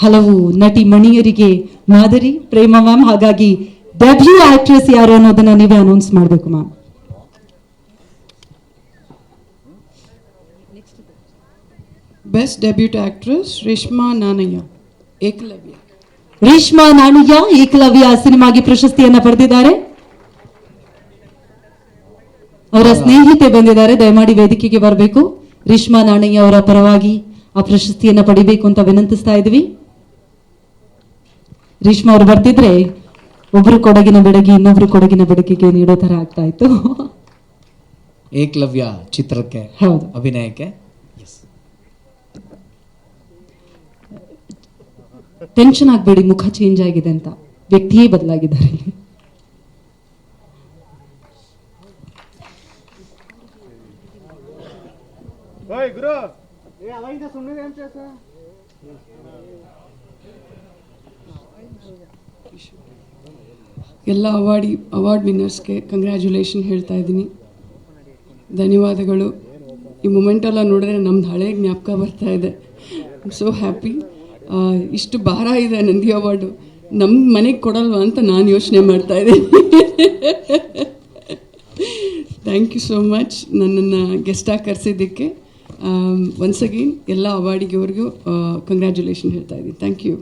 ಹಲವು ನಟಿ ಮಣಿಯರಿಗೆ ಮಾದರಿ ಪ್ರೇಮ ಮ್ಯಾಮ್ ಹಾಗಾಗಿ ಡೆಬ್ಯೂ ಆಕ್ಟ್ರೆಸ್ ಯಾರು ಅನ್ನೋದನ್ನ ನೀವೇ ಅನೌನ್ಸ್ ಮಾಡಬೇಕು ma'am best debut actress Reshma Nanaiah Ekalavya. Reshma Nanaiah Ekalavya ಸಿನಿಮಾಗೆ ಪ್ರಶಸ್ತಿಯನ್ನ ಪಡೆದಿದ್ದಾರೆ. ಅವರ ಸ್ನೇಹಿತೆ ಬಂದಿದ್ದಾರೆ ದಯಮಾಡಿ ವೇದಿಕೆಗೆ ಬರಬೇಕು. ರೇಷ್ಮಾ ನಾಣಯ್ಯ ಅವರ ಪರವಾಗಿ ಆ ಪ್ರಶಸ್ತಿಯನ್ನ ಪಡಿಬೇಕು ಅಂತ ವಿನಂತಿಸ್ತಾ ಇದ್ವಿ ರೇಷ್ಮಾ ಅವರು ಬರ್ತಿದ್ರೆ ಒಬ್ರು ಕೊಡಗಿನ ಬೆಡಗಿ ಇನ್ನೊಬ್ರು ಕೊಡಗಿನ ಬೆಡಗಿಗೆ ನೀಡೋ ತರ ಆಗ್ತಾ ಇತ್ತು ಏಕಲವ್ಯ ಚಿತ್ರಕ್ಕೆ ಹೌದು ಅಭಿನಯಕ್ಕೆ ಟೆನ್ಷನ್ ಆಗ್ಬೇಡಿ ಮುಖ ಚೇಂಜ್ ಆಗಿದೆ ಅಂತ ವ್ಯಕ್ತಿಯೇ ಬದಲಾಗಿದ್ದಾರೆ ಎಲ್ಲ ಅವಾರ್ಡಿ, ಅವಾರ್ಡ್ ವಿನ್ನರ್ಸ್ಗೆ ಕಂಗ್ರ್ಯಾಚುಲೇಷನ್ ಹೇಳ್ತಾ ಇದ್ದೀನಿ. ಧನ್ಯವಾದಗಳು. ಈ ಮೊಮೆಂಟೆಲ್ಲ ನೋಡಿದ್ರೆ ನಮ್ದು ಹಳೆ ಜ್ಞಾಪಕ ಬರ್ತಾ ಇದೆ. ಸೋ ಹ್ಯಾಪಿ ಇಷ್ಟು ಭಾರ ಇದೆ ನಂದಿ ಅವಾರ್ಡು. ನಮ್ಮ ಮನೆಗೆ ಕೊಡಲ್ವಾ ಅಂತ ನಾನು ಯೋಚನೆ ಮಾಡ್ತಾ ಇದ್ದೀನಿ. ಥ್ಯಾಂಕ್ ಯು ಸೋ ಮಚ್ ನನ್ನನ್ನು ಗೆಸ್ಟಾಗಿ ಕರೆಸಿದ್ದಕ್ಕೆ. ಒನ್ಸ್ ಅಗೇನ್ ಎಲ್ಲ ಅವಾರ್ಡಿಗೆವ್ರಿಗೂ ಕಂಗ್ರ್ಯಾಚುಲೇಷನ್ ಹೇಳ್ತಾ ಇದ್ದೀನಿ. Thank you